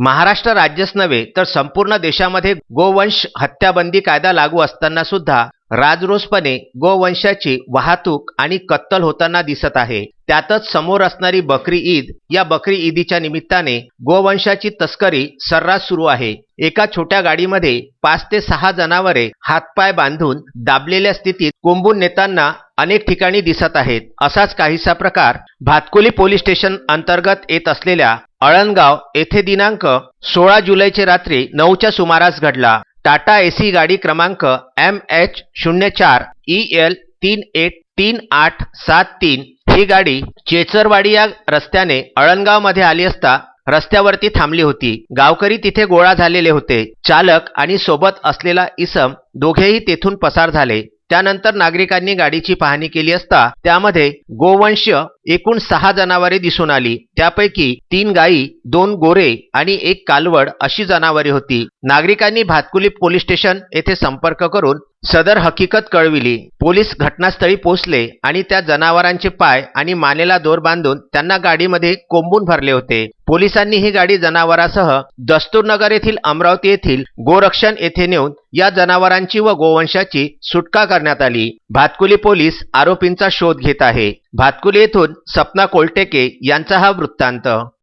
महाराष्ट्र राज्यच नव्हे तर संपूर्ण देशामध्ये गोवंश हत्याबंदी कायदा लागू असताना सुद्धा राजरोसपणे गोवंशाची वाहतूक आणि कत्तल होताना दिसत आहे. त्यातच समोर असणारी बकरी ईद या बकरी ईदीच्या निमित्ताने गोवंशाची तस्करी सर्रास सुरू आहे. एका छोट्या गाडीमध्ये पाच ते सहा जनावरे हातपाय बांधून दाबलेल्या स्थितीत कोंबून नेताना अनेक ठिकाणी दिसत आहेत. असाच काहीसा प्रकार भातकुली पोलीस स्टेशन अंतर्गत येत असलेल्या अळणगाव येथे दिनांक सोळा जुलैचे रात्री नऊच्या सुमारास घडला. टाटा एसी गाडी क्रमांक एम एच शून्य चार ई एल तीन एक तीन आठ सात तीन ही गाडी चेचरवाडी या रस्त्याने अळणगावमध्ये आली असता रस्त्यावरती थांबली होती. गावकरी तिथे गोळा झालेले होते. चालक आणि सोबत असलेला इसम दोघेही तेथून पसार झाले. त्यानंतर नागरिकांनी गाडीची पाहणी केली असता त्यामध्ये गोवंश एकूण सहा जनावरे दिसून आली. त्यापैकी तीन गायी दोन गोरे आणि एक कालवड अशी जनावरे होती. नागरिकांनी भातकुली पोलीस स्टेशन येथे संपर्क करून सदर हकीकत कळविली. पोलीस घटनास्थळी पोहोचले आणि त्या जनावरांचे पाय आणि मानेला दोर बांधून त्यांना गाडीमध्ये कोंबून भरले होते. पोलिसांनी ही गाडी जनावरासह दस्तूरनगर येथील अमरावती येथील गोरक्षण येथे नेऊन या जनावरांची व गोवंशाची सुटका करण्यात आली. भातकुली पोलीस आरोपींचा शोध घेत आहे. भातकुली येथून सपना कोलटेके यांचा हा वृत्तांत.